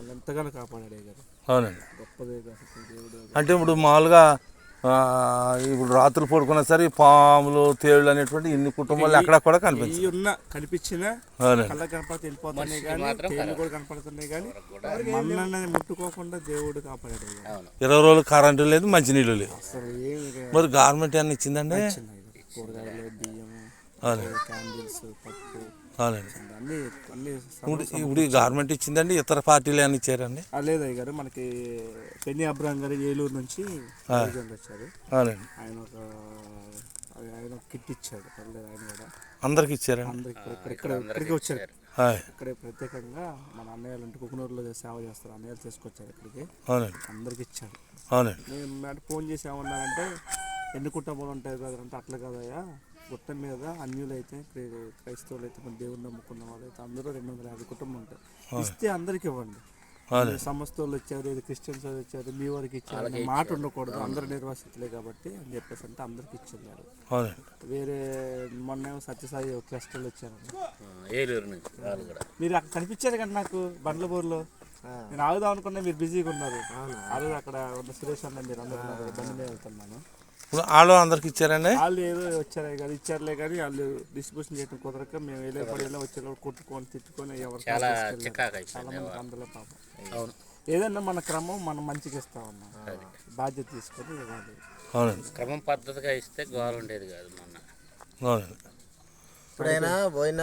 మమ్మల్ని ఎంతగానో కాపాడాడు అయ్య గారు. అవునండి. గొప్పదే అసలు దేవుడు అంటే ఇప్పుడు మామూలుగా ఆ, ఇప్పుడు రాత్రులు పడుకున్నా సరే పాములు తేళ్ళు అనేటువంటి ఇన్ని కుటుంబాలు ఎక్కడ కూడా ఉన్న కనిపించిన కళ్ళ కనపడితే వెళ్ళిపోతున్నాయి కానీ తేళ్ళు కూడా కనపడుతున్నాయి కానీ ముట్టుకోకుండా దేవుడు కాపాడాడు. ఇరవై రోజులు కరెంటు లేదు మంచినీళ్ళు ఏమి మరి గవర్నమెంట్ ఏమన్నా ఇచ్చిందండి? కూరగాయలు అవునండి క్యాండిల్స్ పప్పు అవునండి. అన్ని అన్ని ఇప్పుడు ఇప్పుడు ఈ గవర్నమెంట్ ఇచ్చిందండి ఇతర పార్టీలు ఏమైనా ఇచ్చారండి. లేదు అయ్య గారు మనకి పెన్ని అబ్రాహం గారు ఏలూరు నుంచి వచ్చారు. అవునండి. ఆయన ఒక ఆయన ఒక కిట్ ఇచ్చాడు పర్లేదు ఆయన కూడా. అందరికి ఇచ్చారండి. అందరికి ఇక్కడ ఇక్కడ ఇక్కడికి వచ్చారు. ఇక్కడే ప్రత్యేకంగా మన అన్నయ్యలు అంటే కుకునూరులో సేవ చేస్తారు అన్నయ్యలు తీసుకొచ్చారు ఇక్కడికి. అవునండి. అందరికి ఇచ్చాడు అవునండి. నేను అంటే ఫోన్ చేసి ఏమన్నానంటే ఎన్ని కుటుంబాలు ఉంటాయి బ్రదర్ అంటే అట్లా కదయ్యా. గుట్ట మీద అన్యులు అయితే క్రై- క్రైస్తవులు అయితే మన దేవుని నమ్ముకున్న వాళ్ళు అయితే అందరూ రెండు వందల యాభై కుటుంబం ఉంటాయి ఇస్తే అందరికి ఇవ్వండి. సమస్తోళ్ళు వచ్చారు ఇది క్రిస్టియన్స్ వచ్చారు మీ వారికి ఇచ్చారు అనే మాట ఉండకూడదు. అందరు నిర్వాసితులే కాబట్టి అని చెప్పేసి అంటే అందరికి ఇచ్చారు అవునండి వేరే మొన్న ఏమో సత్యసాయి క్లస్టర్లు వచ్చారు మీరు అక్కడ కనిపించారు కదా నాకు బండ్లపూర్లో నేను ఆగుదాం అనుకున్నా మీరు బిజీగా ఉన్నారు. ఆ రోజు అక్కడ ఉన్న సురేష్ అన్న మీరు అందరూ. బండి మీద వెళ్తున్నాను. ఇప్పుడు వాళ్ళు అందరికి ఇచ్చారండి? వాళ్ళు ఏదో వచ్చారే కానీ ఇచ్చారులే కానీ వాళ్ళు డిస్ట్రిబ్యూషన్ చేయడం కుదరక మేము వెళ్ళే పడి వెళ్ళి వచ్చేటప్పుడు కొట్టుకొని తిట్టుకొని ఎవరు చాలా మంది అందులో పాపం. అవును. ఏదన్నా మన క్రమం మనం మంచిగా ఇస్తా ఉన్నాం బాధ్యత తీసుకొని ఇవ్వాలి అవునండి. క్రమం పద్ధతిగా ఇస్తే గోల ఉండేది కాదు మొన్న. అవునండి. ఇప్పుడైనా పోయిన